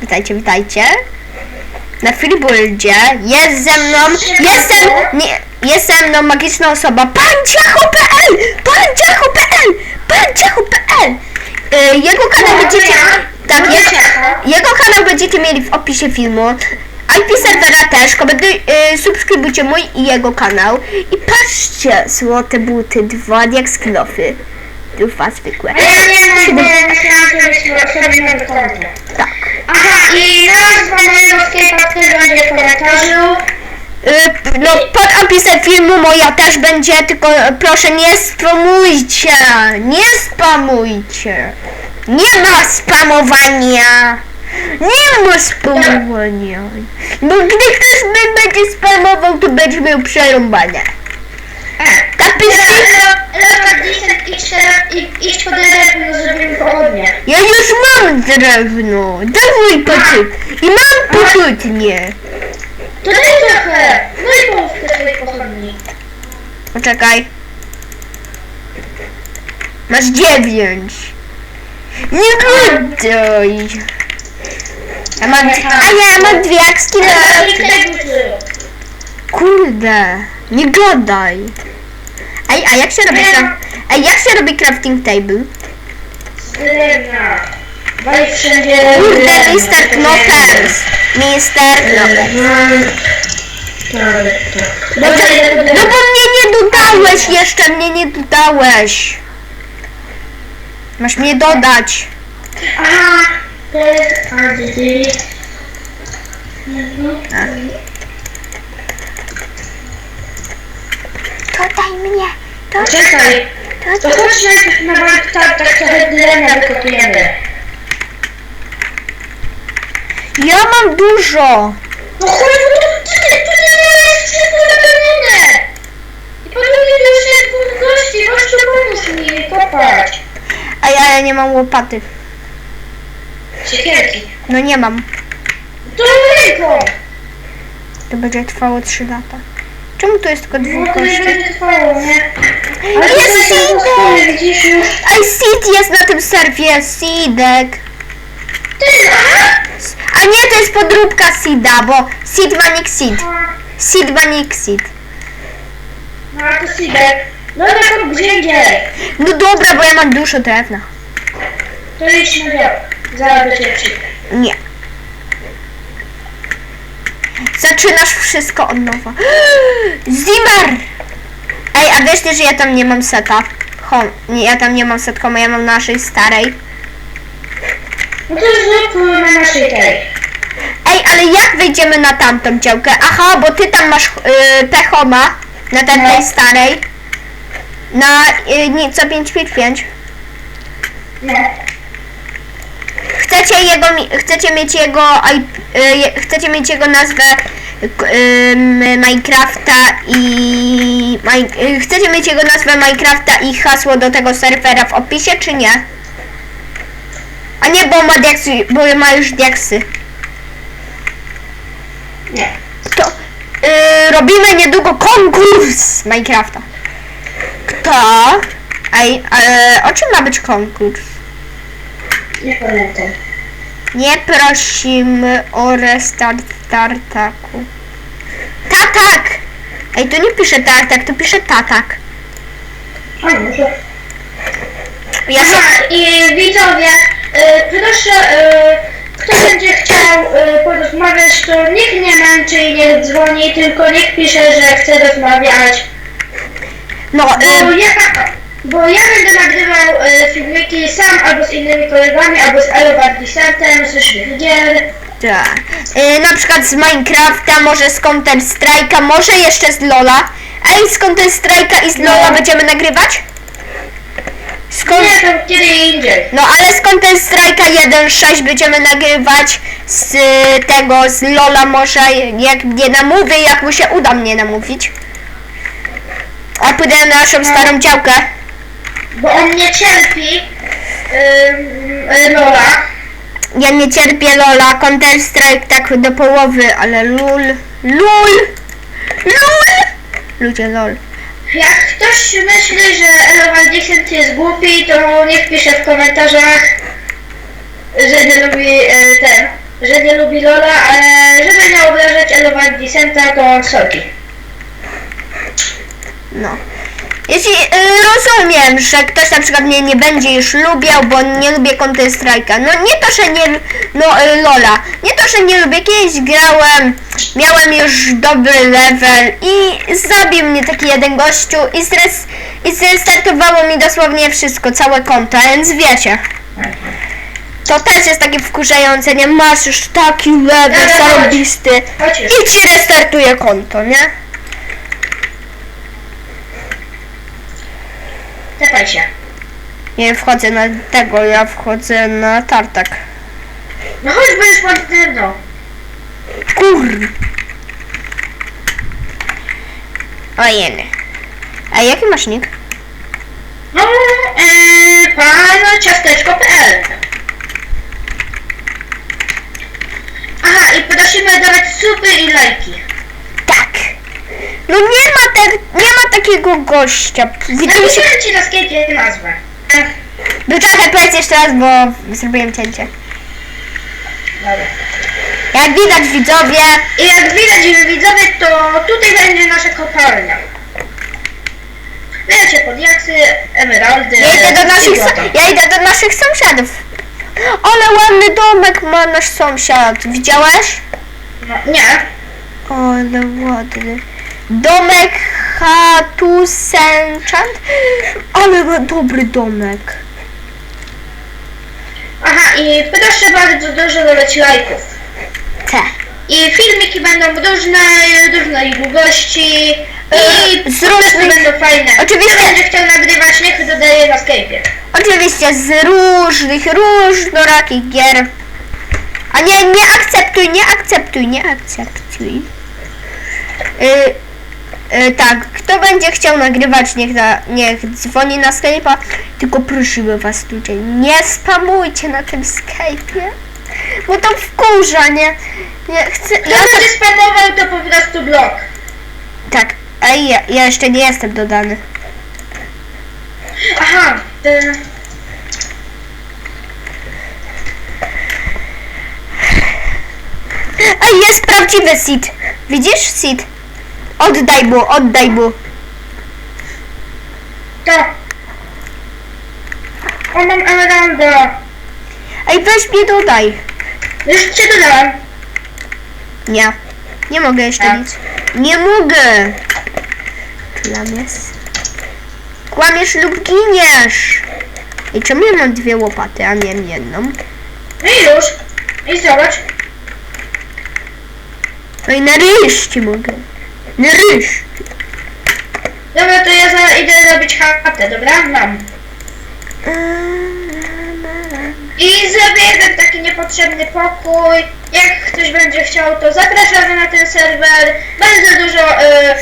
Witajcie, witajcie. Na Freebuildzie jest ze mną, jestem, nie, jest ze mną magiczna osoba, panciacho.pl, panciacho.pl, panciacho.pl. Y, Jego kanał będziecie, tak, jego, jego kanał będziecie mieli w opisie filmu. IP serwera też, komendy, y, subskrybujcie mój i jego kanał. I patrzcie, złote buty, dwa jak skilofy. Dwa zwykłe. Nie nowy konto. Tak. Aha, i nazwa mojego sklepa też będzie w komentarzu. Y, No, pod opisem filmu moja też będzie, tylko proszę nie spamujcie, nie spamujcie. Nie ma spamowania. Nie ma spamowania. Bo gdy ktoś mnie będzie spamował, to będzie miał przerąbane. Napiszcie, Lewa 10 idź teraz i idź po drewno, zrobimy pochodnie. ja już mam drewno, dawaj patyk. I mam pochodnie. To daj trochę. No i połówkę swoich pochodni. Poczekaj. Masz dziewięć. Nie gadaj. Ja mam, a ja mam dwie tej burzy. Kurde, nie gadaj. A jak się robi cra- Ej, jak się robi crafting table? Z drewna. Wali wszędzie Kurde, drewno. Mr. Knockers. Mr. Knockers. Dobra, idę po No drewno. bo mnie nie dodałeś, jeszcze mnie nie dodałeś. Masz mnie dodać. Aha, to jest Audi. Dodaj mnie. Dodaj. Czekaj, to dodaj. chodź najpierw na bank tak, tak trochę drewna wykopujemy. Ja mam dużo. No chodź, bo tu, tu, tu nie jest zapełnione. I po drugie tu już jest dwóch gości, gościu pomóż mi kopać. A ja, ja nie mam łopaty. Siekierki. No nie mam. To ręką. To będzie trwało 3 lata. Czemu tu jest tylko dwóch No to nie gości? będzie trwało, nie? Ale Jest tutaj się Sidek! postoję, widzisz już. Ej, Seed jest na tym serwie. Seedek. Ty, aha! A nie, to jest podróbka Seeda, bo Seed ma nick Seed. Seed ma nick Seed. No a to Sidek. No ale to gdzie indziej. No dobra, bo ja mam dużo drewna. To idź na biał. Zaraz do ciebie przyjdę. Nie. Zaczynasz wszystko od nowa. Zimmer! Ej, a wiesz, że ja tam nie mam seta? Home. Nie, ja tam nie mam set home, ja mam naszej starej. No to zrób na naszej tej. Ej, ale jak wejdziemy na tamtą działkę? Aha, bo ty tam masz yy, pechoma na tamtej No. starej. Na yy, nie, co 555. No. Chcecie jego, chcecie mieć jego, je- chcecie mieć jego nazwę Minecrafta i y, chcecie mieć jego nazwę Minecrafta i hasło do tego serwera w opisie, czy nie? A nie, bo ma diaksy, bo ma już diaksy. Nie. To y, robimy niedługo konkurs Minecrafta. Kto? Ej, ale o czym ma być konkurs? Nie pamiętam. Nie prosimy o restart tartaku. Tatak! Ej, to nie pisze tartak, to pisze tatak. A może. Ja. Aha, i widzowie, y, proszę, y, kto będzie chciał y, porozmawiać, to niech nie męczy i nie dzwoni, tylko niech pisze, że chce rozmawiać. No, Bo y, ja, bo ja będę nagrywał y, filmiki sam albo z innymi kolegami, albo z Elobardisentem, z Szwigel. ta. y, na przykład z Minecrafta, może z Counter Strike'a, może jeszcze z Lola. Ej, z Counter Strike'a i z Lola No. będziemy nagrywać? Con- Nie, to kiedy indziej. No ale z Counter Strike'a 1.6 będziemy nagrywać z y, tego, z Lola może, jak mnie namówię, jak mu się uda mnie namówić. A pójdę na naszą starą działkę. Bo on nie cierpi y, y, Lola. Ja nie cierpię Lola, Counter Strike tak do połowy, ale lul, lul, lul. Ludzie lol. Jak ktoś myśli, że Elobardiset jest głupi, to niech pisze w komentarzach, że nie lubi y, ten. że nie lubi Lola, ale żeby nie obrażać Elowa Vicenta, to sorki. No. Jeśli y, rozumiem, że ktoś na przykład mnie nie będzie już lubiał, bo nie lubię Counter Strike'a. No nie to, że nie. No y, Lola. Nie to, że nie lubię. Kiedyś grałem, miałem już dobry level i zabił mnie taki jeden gościu i, stres, i zrestartowało mi dosłownie wszystko, całe konto, więc wiecie. To też jest takie wkurzające, nie? Masz już taki level Ale chodź. zarobisty Chodź już. i ci restartuje konto, nie? Tepaj się. Nie wchodzę na tego, ja wchodzę na tartak. No chodź, bo pod drewno. Kur. Ojeny. A jaki masz nick? No, yy, pan ciasteczko.pl Aha, i prosimy dawać supy i lajki. Tak. No nie ma, te, nie ma takiego gościa. Widzimy się. Napiszę ci na sklepie nazwę. Wyczekaj, powiedz jeszcze raz, bo zrobiłem cięcie. Dobra. Jak widać widzowie, I jak widać widzowie, to tutaj będzie nasza kopalnia. Wiecie, pod jaksy, emeraldy, ja idę do naszych, ja idę do naszych sąsiadów. Ale ładny domek ma nasz sąsiad. Widziałeś? No, nie. Ale ładny. Domek Hatusenchant? Ale ma dobry domek. Aha, i proszę bardzo dużo dodać lajków. Te. I filmiki będą różne, różnej długości i Z po prostu różnych- będą fajne. Oczywiście- będzie chciał nagrywać, niech dodaje na Skype'ie. Oczywiście z różnych, różnorakich gier. A nie, nie akceptuj, nie akceptuj, nie akceptuj. Y, y, tak, kto będzie chciał nagrywać, niech, na, niech dzwoni na Skype'a. Tylko prosimy was ludzie, nie spamujcie na tym Skype'ie. Bo to wkurza, nie? nie chcę, Kto ja to, będzie spamował, to po prostu blok. tak, a ja, ja jeszcze nie jestem dodany. Aha, y, Ej, jest prawdziwy Sid. Widzisz Sid? Oddaj mu, oddaj mu. to. O, mam emeralda. Ej, weź mnie dodaj. Już cię dodałam. Nie. Nie mogę jeszcze A. nic. Nie mogę. Kłamiesz. Kłamiesz lub giniesz. I czemu ja mam dwie łopaty, a nie jedną? No i już. I zobacz. No i na ryż ci mogę. Na ryż. Dobra, to ja za, idę robić chatę, dobra? Mam. I zrobię jeden taki niepotrzebny pokój. Jak ktoś będzie chciał, to zapraszamy na ten serwer. Bardzo dużo e,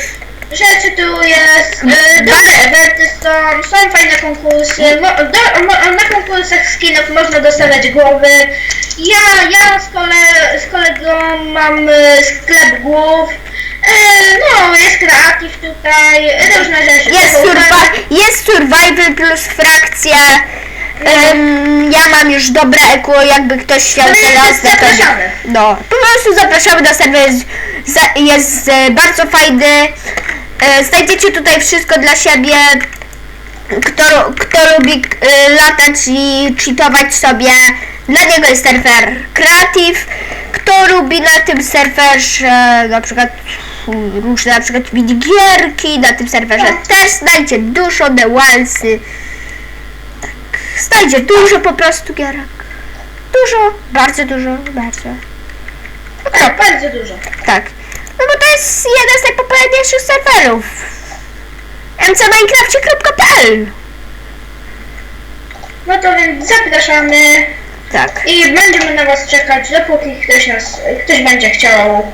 rzeczy tu jest. E, dobre eventy są, są fajne konkursy. Mo, do, mo, na konkursach skinów można dostawać głowy. Ja, ja z, kole, z kolegą mam e, sklep głów. E, no, jest kreatyw tutaj, różne rzeczy. Jest, survi- jest survival plus frakcja. Ym, ja mam już dobre eko, jakby ktoś chciał No teraz zapraszamy. No, po prostu zapraszamy na serwer. Jest, jest bardzo fajny. E, znajdziecie tutaj wszystko dla siebie. Kto, kto lubi e, latać i cheatować sobie, dla niego jest serwer Creative. Kto lubi na tym serwerze na przykład różne na przykład minigierki, na tym serwerze Tak. też znajdzie dużo Walsy. Tak, znajdzie dużo po prostu gierek. Dużo, bardzo dużo, bardzo. Tak, bardzo dużo. Tak. No bo to jest jeden z najpopularniejszych serwerów. mcminecrafcie.pl No to więc zapraszamy Tak. i będziemy na Was czekać, dopóki ktoś nas, ktoś będzie chciał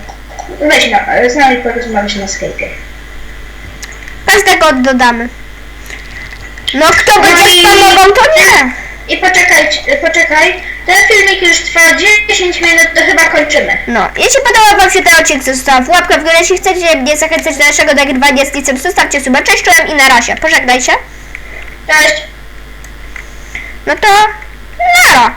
wejść na, z nami porozmawiać na Skype'ie. Każdego dodamy. No kto będzie i- spamował, to nie. I poczekaj, poczekaj, ten filmik już trwa 10 minut, to chyba kończymy. No, jeśli podobał wam się ten odcinek, to zostaw łapkę w górę. Jeśli chcecie mnie zachęcać do naszego nagrywania z licem, zostawcie suba. Cześć, czołem i na razie. Pożegnaj się. Cześć! No to... Nara.